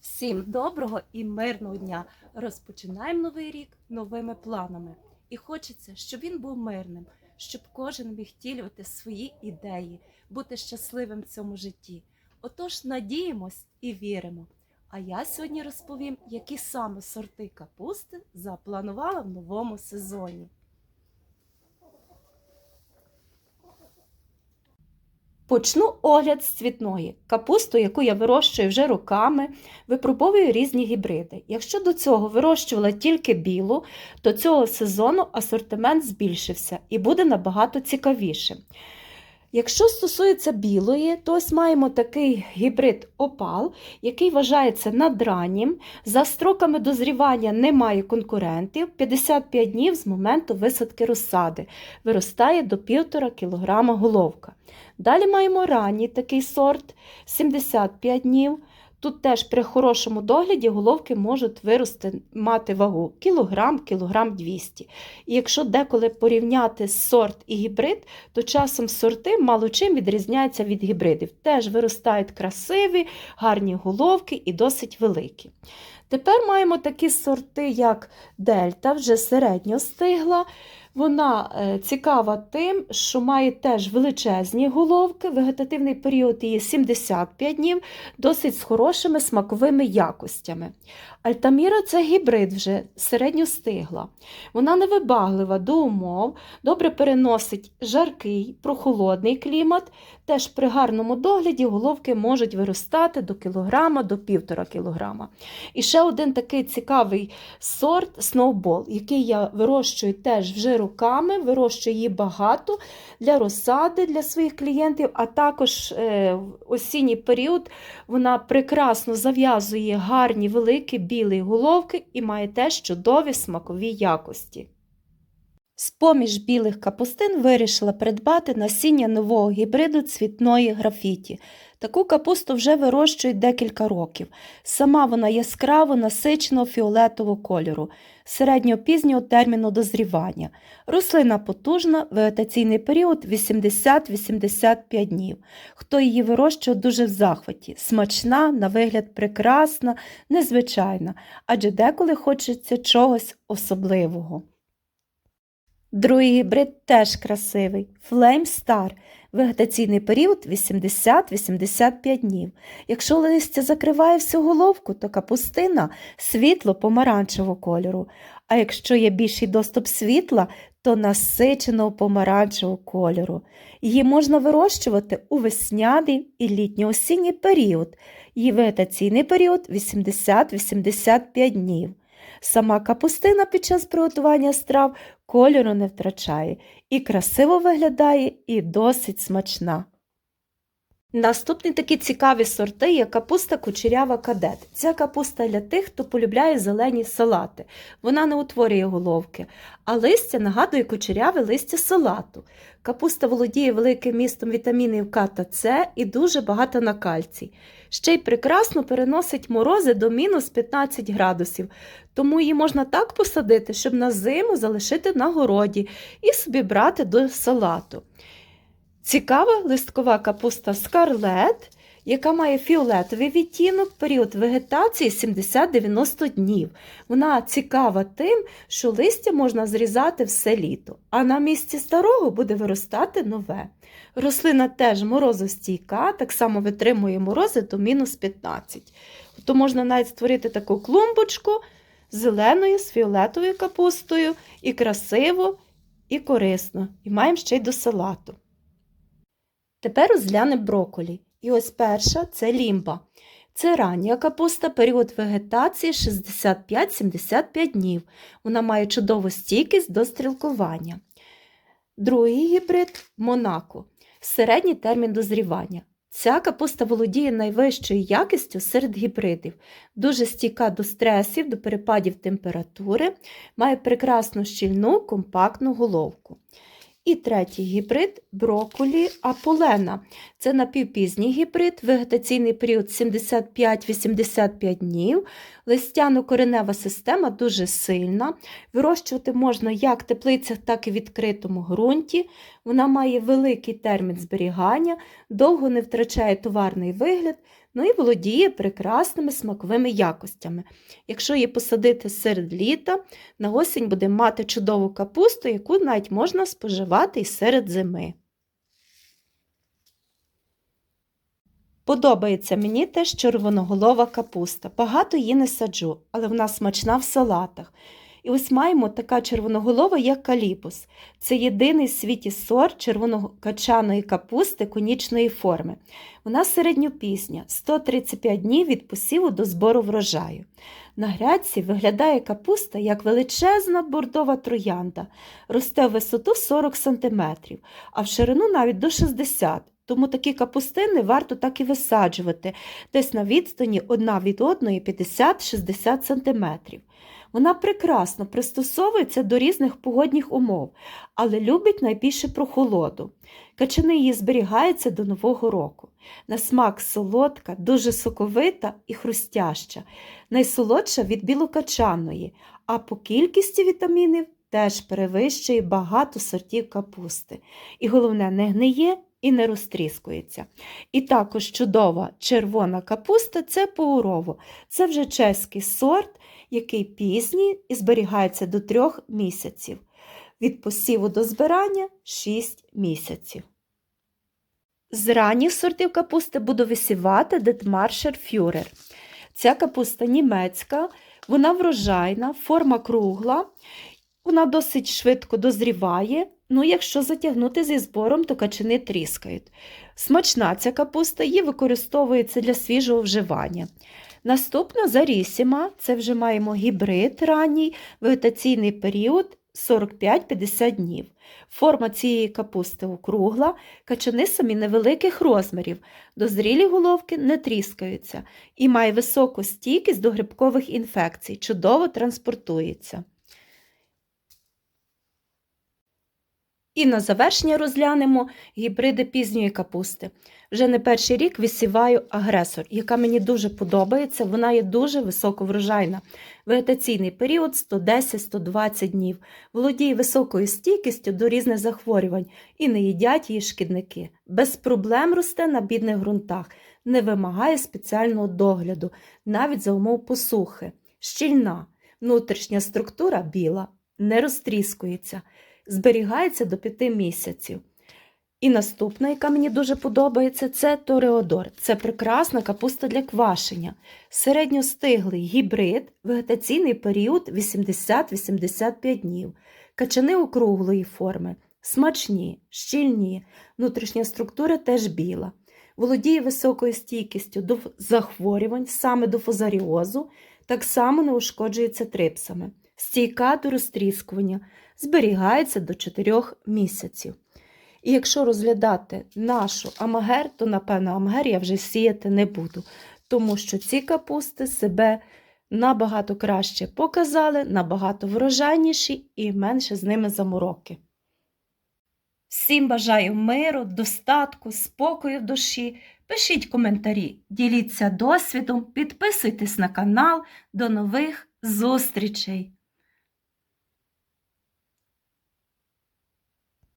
Всім доброго і мирного дня! Розпочинаємо новий рік новими планами. І хочеться, щоб він був мирним, щоб кожен міг втілювати свої ідеї, бути щасливим в цьому житті. Отож, надіємось і віримо. А я сьогодні розповім, які саме сорти капусти запланувала в новому сезоні. Почну огляд з цвітної капусту, яку я вирощую вже роками, випробовую різні гібриди. Якщо до цього вирощувала тільки білу, то цього сезону асортимент збільшився і буде набагато цікавішим. Якщо стосується білої, то ось маємо такий гібрид опал, який вважається надраннім. За строками дозрівання немає конкурентів. 55 днів з моменту висадки розсади. Виростає до 1,5 кг головка. Далі маємо ранній такий сорт 75 днів. Тут теж при хорошому догляді головки можуть вирости, мати вагу кілограм, кілограм 200. І якщо деколи порівняти сорт і гібрид, то часом сорти мало чим відрізняються від гібридів. Теж виростають красиві, гарні головки і досить великі. Тепер маємо такі сорти, як Дельта, вже середньо стигла. Вона е, цікава тим, що має теж величезні головки, вегетативний період її 75 днів, досить з хорошими смаковими якостями. Альтаміра це гібрид вже середньостигла. Вона невибаглива до умов, добре переносить жаркий, прохолодний клімат. Теж при гарному догляді головки можуть виростати до кілограма, до півтора кілограма. І ще один такий цікавий сорт Snowball, який я вирощую теж вже роками, вирощує її багато для розсади для своїх клієнтів, а також е, в осінній період вона прекрасно зав'язує гарні великі білі головки і має теж чудові смакові якості. З-поміж білих капустин вирішила придбати насіння нового гібриду цвітної графіті. Таку капусту вже вирощують декілька років. Сама вона яскраво насиченого фіолетового кольору, середньо-пізнього терміну дозрівання. Рослина потужна, вегетаційний період 80-85 днів. Хто її вирощує, дуже в захваті. Смачна, на вигляд прекрасна, незвичайна, адже деколи хочеться чогось особливого. Другий гібрид теж красивий Flame Star. Вегетаційний період 80-85 днів. Якщо листя закриває всю головку, то капустина світло помаранчевого кольору. А якщо є більший доступ світла, то насиченого помаранчевого кольору. Її можна вирощувати у весняний і літньо-осінній період. Її вегетаційний період 80-85 днів. Сама капустина під час приготування страв кольору не втрачає, і красиво виглядає, і досить смачна. Наступні такі цікаві сорти є капуста кучерява кадет. Ця капуста для тих, хто полюбляє зелені салати. Вона не утворює головки, а листя нагадує кучеряве листя салату. Капуста володіє великим містом вітамінів К та С і дуже багата на кальцій. Ще й прекрасно переносить морози до мінус 15 градусів, тому її можна так посадити, щоб на зиму залишити на городі і собі брати до салату. Цікава листкова капуста скарлет, яка має фіолетовий відтінок, період вегетації 70-90 днів. Вона цікава тим, що листя можна зрізати все літо, а на місці старого буде виростати нове. Рослина теж морозостійка, так само витримує морози до мінус 15. То можна навіть створити таку клумбочку зеленою, з фіолетовою капустою, і красиво, і корисно. І маємо ще й до салату. Тепер розглянемо броколі. І ось перша це лімба. Це рання капуста, період вегетації 65-75 днів. Вона має чудову стійкість до стрілкування. Другий гібрид Монако. Середній термін дозрівання. Ця капуста володіє найвищою якістю серед гібридів, дуже стійка до стресів, до перепадів температури, має прекрасну щільну компактну головку. І третій гібрид брокколі аполена. Це напівпізній гібрид, вегетаційний період 75-85 днів. Листяно-коренева система дуже сильна. Вирощувати можна як в теплицях, так і в відкритому ґрунті. Вона має великий термін зберігання, довго не втрачає товарний вигляд, ну і володіє прекрасними смаковими якостями. Якщо її посадити серед літа, на осінь буде мати чудову капусту, яку навіть можна споживати і серед зими. Подобається мені теж червоноголова капуста. Багато її не саджу, але вона смачна в салатах. І ось маємо така червоноголова, як каліпус. Це єдиний в світі сорт червонокачаної капусти конічної форми. Вона середньопізня, 135 днів від посіву до збору врожаю. На грядці виглядає капуста як величезна бордова троянда, росте в висоту 40 см, а в ширину навіть до 60 тому такі капустини варто так і висаджувати, десь на відстані одна від одної 50-60 см. Вона прекрасно пристосовується до різних погодних умов, але любить найбільше прохолоду. Качани її зберігаються до Нового року. На смак солодка, дуже соковита і хрустяща, найсолодша від білокачаної, а по кількості вітамінів теж перевищує багато сортів капусти. І головне, не гниє і не розтріскується. І також чудова червона капуста це паурово. Це вже чеський сорт, який пізній і зберігається до трьох місяців. Від посіву до збирання 6 місяців. З ранніх сортів капусти буду висівати Детмаршер Фюрер. Ця капуста німецька, вона врожайна, форма кругла, вона досить швидко дозріває. Ну, якщо затягнути зі збором, то качани тріскають. Смачна ця капуста її використовується для свіжого вживання. Наступна зарісіма, це вже маємо гібрид ранній, вегетаційний період 45-50 днів. Форма цієї капусти округла, качани самі невеликих розмірів, дозрілі головки не тріскаються і має високу стійкість до грибкових інфекцій, чудово транспортується. І на завершення розглянемо гібриди пізньої капусти. Вже не перший рік висіваю агресор, яка мені дуже подобається, вона є дуже високоврожайна. Вегетаційний період 110-120 днів, володіє високою стійкістю до різних захворювань і не їдять її шкідники. Без проблем росте на бідних ґрунтах, не вимагає спеціального догляду, навіть за умов посухи. Щільна, внутрішня структура біла, не розтріскується зберігається до 5 місяців. І наступна, яка мені дуже подобається, це Тореодор. Це прекрасна капуста для квашення. Середньостиглий гібрид, вегетаційний період 80-85 днів, качани округлої форми, смачні, щільні, внутрішня структура теж біла. Володіє високою стійкістю до захворювань, саме до фузаріозу, так само не ушкоджується трипсами, стійка до розтріскування, зберігається до 4 місяців. І якщо розглядати нашу амагер, то, напевно, амагер я вже сіяти не буду, тому що ці капусти себе набагато краще показали, набагато врожайніші і менше з ними замороки. Всім бажаю миру, достатку, спокою в душі. Пишіть коментарі, діліться досвідом, підписуйтесь на канал. До нових зустрічей!